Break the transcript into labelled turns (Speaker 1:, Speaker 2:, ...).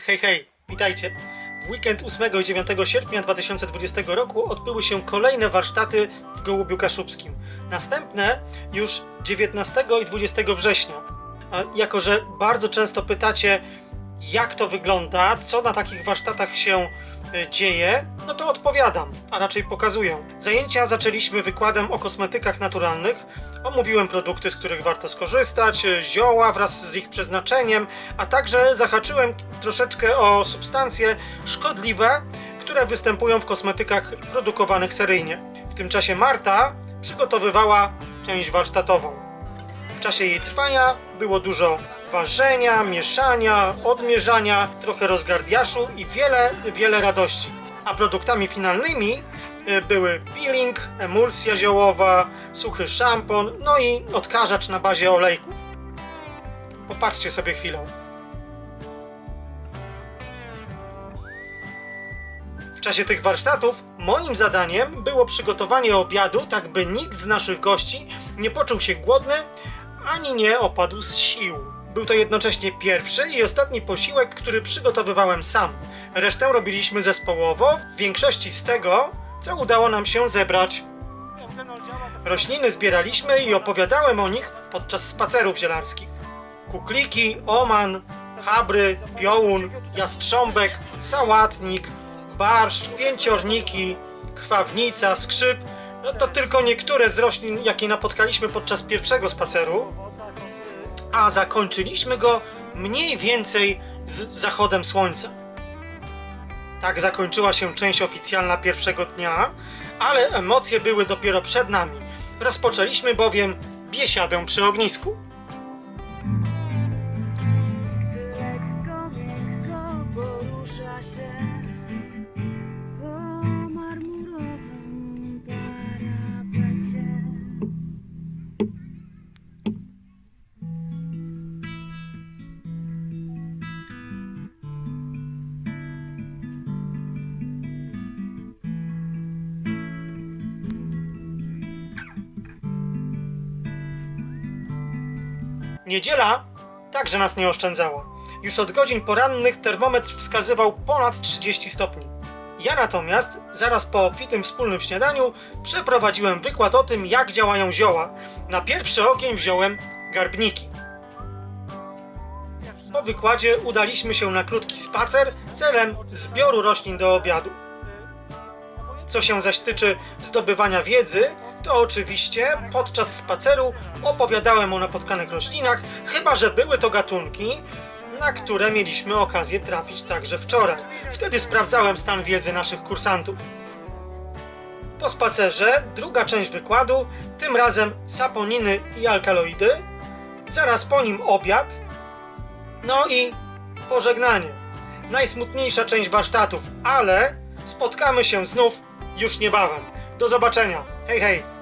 Speaker 1: Hej, hej, witajcie. W weekend 8 i 9 sierpnia 2020 roku odbyły się kolejne warsztaty w Gołubiu Kaszubskim. Następne już 19 i 20 września. A jako, że bardzo często pytacie, jak to wygląda, co na takich warsztatach się y, dzieje, no to odpowiadam, a raczej pokazuję. Zajęcia zaczęliśmy wykładem o kosmetykach naturalnych. Omówiłem produkty, z których warto skorzystać, y, zioła wraz z ich przeznaczeniem, a także zahaczyłem troszeczkę o substancje szkodliwe, które występują w kosmetykach produkowanych seryjnie. W tym czasie Marta przygotowywała część warsztatową. W czasie jej trwania było dużo ważenia, mieszania, odmierzania, trochę rozgardiaszu i wiele, wiele radości. A produktami finalnymi y, były peeling, emulsja ziołowa, suchy szampon, no i odkażacz na bazie olejków. Popatrzcie sobie chwilę. W czasie tych warsztatów moim zadaniem było przygotowanie obiadu, tak by nikt z naszych gości nie poczuł się głodny ani nie opadł z sił. Był to jednocześnie pierwszy i ostatni posiłek, który przygotowywałem sam. Resztę robiliśmy zespołowo, w większości z tego, co udało nam się zebrać. Rośliny zbieraliśmy i opowiadałem o nich podczas spacerów zielarskich. Kukliki, oman, habry, piołun, jastrząbek, sałatnik, barszcz, pięciorniki, krwawnica, skrzyp no to tylko niektóre z roślin, jakie napotkaliśmy podczas pierwszego spaceru, a zakończyliśmy go mniej więcej z zachodem słońca. Tak zakończyła się część oficjalna pierwszego dnia, ale emocje były dopiero przed nami. Rozpoczęliśmy bowiem biesiadę przy ognisku. Niedziela także nas nie oszczędzała. Już od godzin porannych termometr wskazywał ponad 30 stopni. Ja natomiast, zaraz po obfitym wspólnym śniadaniu, przeprowadziłem wykład o tym, jak działają zioła. Na pierwszy ogień wziąłem garbniki. Po wykładzie udaliśmy się na krótki spacer celem zbioru roślin do obiadu. Co się zaś tyczy zdobywania wiedzy, to oczywiście podczas spaceru opowiadałem o napotkanych roślinach, chyba że były to gatunki, na które mieliśmy okazję trafić także wczoraj. Wtedy sprawdzałem stan wiedzy naszych kursantów. Po spacerze druga część wykładu, tym razem saponiny i alkaloidy, zaraz po nim obiad, no i pożegnanie. Najsmutniejsza część warsztatów, ale spotkamy się znów już niebawem. Do zobaczenia. Hej, hej!